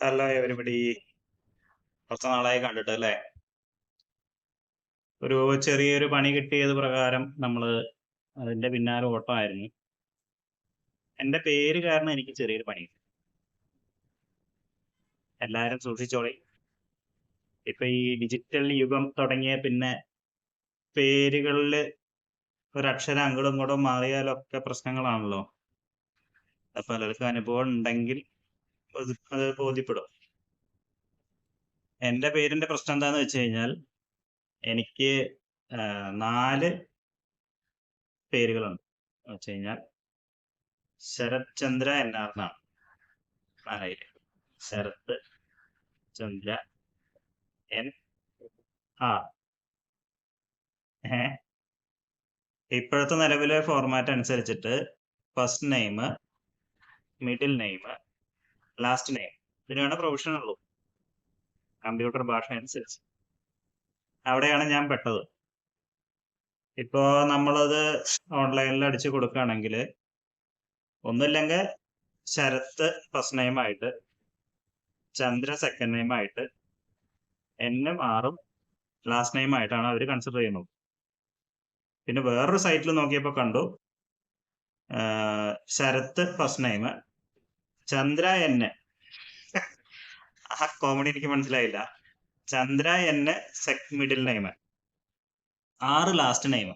Hello everybody കുറച്ച് നാളായി കണ്ടിട്ട് അല്ലേ? ഒരു ചെറിയൊരു പണി കിട്ടിയത് പ്രകാരം നമ്മൾ അതിന്റെ പിന്നാലെ ഓട്ടമായിരുന്നു. എന്റെ പേര് കാരണം എനിക്ക് ചെറിയൊരു പണി കിട്ടി. എല്ലാരും സൂക്ഷിച്ചോളി. ഇപ്പൊ ഈ ഡിജിറ്റൽ യുഗം തുടങ്ങിയ പിന്നെ പേരുകളിൽ ഒരക്ഷരം അങ്ങോട്ടും ഇങ്ങോട്ടും മാറിയാലൊക്കെ പ്രശ്നങ്ങളാണല്ലോ. പലർക്കും അനുഭവം ഉണ്ടെങ്കിൽ അത് ബോധ്യപ്പെടും. എന്റെ പേരിന്റെ പ്രശ്നം എന്താണെന്ന് വെച്ച് കഴിഞ്ഞാൽ എനിക്ക് നാല് പേരുകളുണ്ട്. വെച്ച് കഴിഞ്ഞാൽ ശരത് ചന്ദ്ര എന്നാർ എന്നാണ്. നാലായിൽ ശരത് ചന്ദ്ര എൻ ആ ഇപ്പോഴത്തെ നിലവിലെ ഫോർമാറ്റ് അനുസരിച്ചിട്ട് first name middle name last name ഇതിനാണ് പ്രൊവിഷൻ ഉള്ളൂ. കമ്പ്യൂട്ടർ ഭാഷ അനുസരിച്ച്. അവിടെയാണ് ഞാൻ പെട്ടത്. ഇപ്പോ നമ്മളത് ഓൺലൈനിൽ അടിച്ചു കൊടുക്കുകയാണെങ്കിൽ ഒന്നുമില്ലെങ്കിൽ ശരത്ത് ഫസ്റ്റ് നെയിം ആയിട്ട് ചന്ദ്ര സെക്കൻഡ് നെയിം ആയിട്ട് എന്നും ആറും ലാസ്റ്റ് നെയിം ആയിട്ടാണ് അവർ കൺസിഡർ ചെയ്യുന്നത്. പിന്നെ വേറൊരു സൈറ്റിൽ നോക്കിയപ്പോൾ കണ്ടു ശരത്ത് ഫസ്റ്റ് നെയിം ചന്ദ്ര എന്നെ. ആ കോമഡി എനിക്ക് മനസ്സിലായില്ല. ചന്ദ്ര എന്നെ സെക് മിഡിൽ നെയിം ആറ് ലാസ്റ്റ് നെയിം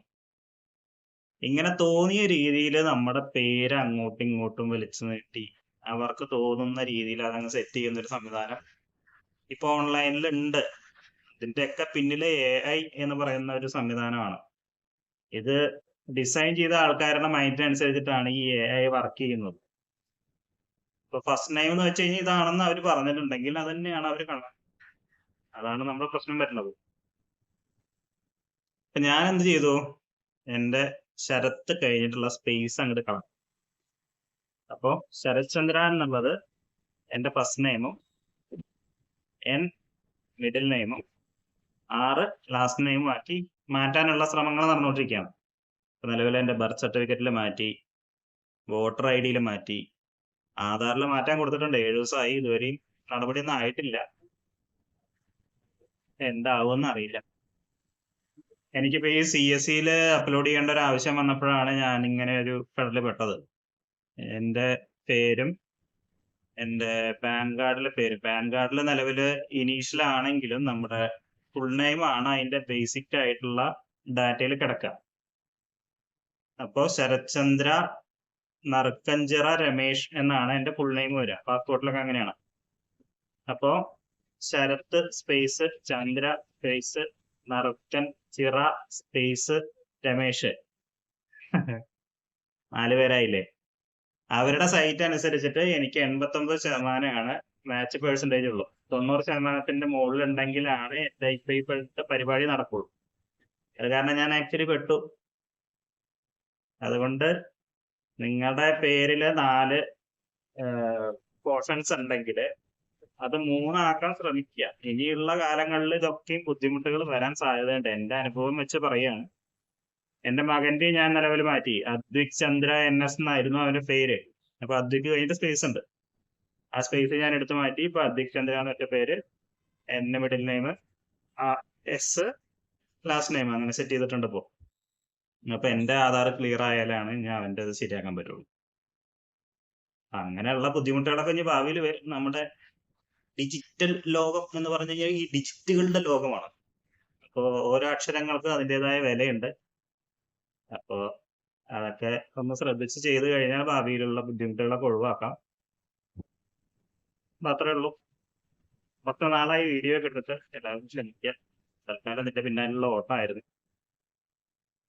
ഇങ്ങനെ തോന്നിയ രീതിയിൽ നമ്മുടെ പേര് അങ്ങോട്ടും ഇങ്ങോട്ടും വലിച്ചു നീട്ടി അവർക്ക് തോന്നുന്ന രീതിയിൽ അതങ്ങ് സെറ്റ് ചെയ്യുന്ന ഒരു സംവിധാനം ഇപ്പൊ ഓൺലൈനിൽ ഉണ്ട്. ഇതിന്റെയൊക്കെ പിന്നിലെ എ ഐ എന്ന് പറയുന്ന ഒരു സംവിധാനമാണ്. ഇത് ഡിസൈൻ ചെയ്ത ആൾക്കാരുടെ മൈൻഡിനനുസരിച്ചിട്ടാണ് ഈ എ ഐ വർക്ക് ചെയ്യുന്നത്. ഇപ്പൊ ഫസ്റ്റ് നെയിം എന്ന് വെച്ച് കഴിഞ്ഞാൽ ഇതാണെന്ന് അവർ പറഞ്ഞിട്ടുണ്ടെങ്കിൽ അത് തന്നെയാണ് അവർ കാണുന്നത് അതാണ് നമ്മുടെ പ്രശ്നം വരുന്നത്. ഇപ്പൊ ഞാൻ എന്ത് ചെയ്തു? എന്റെ ശരത്ത് കഴിഞ്ഞിട്ടുള്ള സ്പേസ് അങ്ങോട്ട് കളഞ്ഞു. അപ്പോ ശരത് ചന്ദ്ര എന്നുള്ളത് എന്റെ ഫസ്റ്റ് നെയിമും എൻ മിഡിൽ നെയിമും ആറ് ലാസ്റ്റ് നെയിമും ആക്കി മാറ്റാനുള്ള ശ്രമങ്ങൾ നടന്നുകൊണ്ടിരിക്കുകയാണ്. ഇപ്പൊ നിലവിൽ എന്റെ ബർത്ത് സർട്ടിഫിക്കറ്റിൽ മാറ്റി വോട്ടർ ഐ ഡിയിൽ മാറ്റി ആധാറിൽ മാറ്റാൻ കൊടുത്തിട്ടുണ്ട്. ഏഴു ദിവസമായി ഇതുവരെയും നടപടിയൊന്നും ആയിട്ടില്ല. എന്താവുമെന്ന് അറിയില്ല. എനിക്കിപ്പോ ഈ സി എസ് സിയിൽ അപ്ലോഡ് ചെയ്യേണ്ട ഒരു ആവശ്യം വന്നപ്പോഴാണ് ഞാൻ ഇങ്ങനെ ഒരു ഫെഡറിൽ പെട്ടത്. എന്റെ പേരും എന്റെ പാൻ കാർഡിലെ പേര്. പാൻ കാർഡിൽ നിലവിൽ ഇനീഷ്യൽ ആണെങ്കിലും നമ്മുടെ ഫുൾ നെയിം ആണ് അതിന്റെ ബേസിക് ആയിട്ടുള്ള ഡാറ്റയിൽ കിടക്കുക അപ്പോൾ ശരത് ചന്ദ്ര നറുക്കഞ്ചിറ രമേഷ് എന്നാണ് എന്റെ ഫുൾ നെയിം വരിക. പാസ്പോർട്ടിലൊക്കെ അങ്ങനെയാണ്. അപ്പോ Sarath space Chandra space Narukkanchira space Ramesh നാല് പേരായില്ലേ? അവരുടെ സൈറ്റ് അനുസരിച്ചിട്ട് എനിക്ക് എൺപത്തൊമ്പത് ശതമാനമാണ് മാച്ച് പേഴ്സന്റേജ് ഉള്ളൂ. തൊണ്ണൂറ് ശതമാനത്തിന്റെ മുകളിലുണ്ടെങ്കിലാണ് എന്റെ ഇപ്പൊ ഇപ്പോഴത്തെ പരിപാടി നടക്കുള്ളൂ. അത് കാരണം ഞാൻ ആക്ച്വലി പെട്ടു. അതുകൊണ്ട് നിങ്ങളുടെ പേരിൽ നാല് പോർഷൻസ് ഉണ്ടെങ്കിൽ അത് മൂന്നാക്കാൻ ശ്രമിക്കുക. ഇനിയുള്ള കാലങ്ങളിൽ ഇതൊക്കെയും ബുദ്ധിമുട്ടുകൾ വരാൻ സാധ്യതയുണ്ട്. എന്റെ അനുഭവം വെച്ച് പറയാണ്. എന്റെ മകന്റെ ഞാൻ നിലവിൽ മാറ്റി. അദ്വിക് ചന്ദ്ര എൻ എസ് എന്നായിരുന്നു അവന്റെ പേര്. അപ്പൊ അദ്വിക് കഴിഞ്ഞിട്ട് സ്പേസ് ഉണ്ട്. ആ സ്പേസ് ഞാൻ എടുത്തു മാറ്റി. ഇപ്പൊ അദ്വിക് ചന്ദ്ര എന്ന് പേര്. എന്റെ middle name S last name അങ്ങനെ സെറ്റ് ചെയ്തിട്ടുണ്ട് ഇപ്പോ. അപ്പൊ എന്റെ ആധാർ ക്ലിയർ ആയാലാണ് ഞാൻ അവന്റെ അത് ശരിയാക്കാൻ പറ്റുള്ളൂ. അങ്ങനെയുള്ള ബുദ്ധിമുട്ടുകളൊക്കെ ഇനി ഭാവിയിൽ വരും. നമ്മുടെ ഡിജിറ്റൽ ലോകം എന്ന് പറഞ്ഞു കഴിഞ്ഞാൽ ഈ ഡിജിറ്റുകളുടെ ലോകമാണ്. അപ്പോ ഓരോ അക്ഷരങ്ങൾക്ക് അതിന്റെതായ വിലയുണ്ട്. അപ്പോ അതൊക്കെ ഒന്ന് ശ്രദ്ധിച്ച് ചെയ്തു കഴിഞ്ഞാൽ ഭാവിയിലുള്ള ബുദ്ധിമുട്ടുകളൊക്കെ ഒഴിവാക്കാം. മാത്രമേ ഉള്ളൂ. പത്ത് നാളായി വീഡിയോ ഒക്കെ എടുത്തിട്ട് എല്ലാവരും ക്ഷമിക്കുക. തൽക്കാലം നിന്റെ പിന്നാലുള്ള ഓട്ടമായിരുന്നു.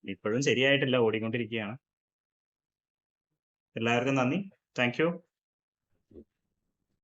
ഇപ്പോഴും ശരിയായിട്ടില്ല ഓടിക്കൊണ്ടിരിക്കുകയാണ്. എല്ലാവർക്കും നന്ദി. താങ്ക്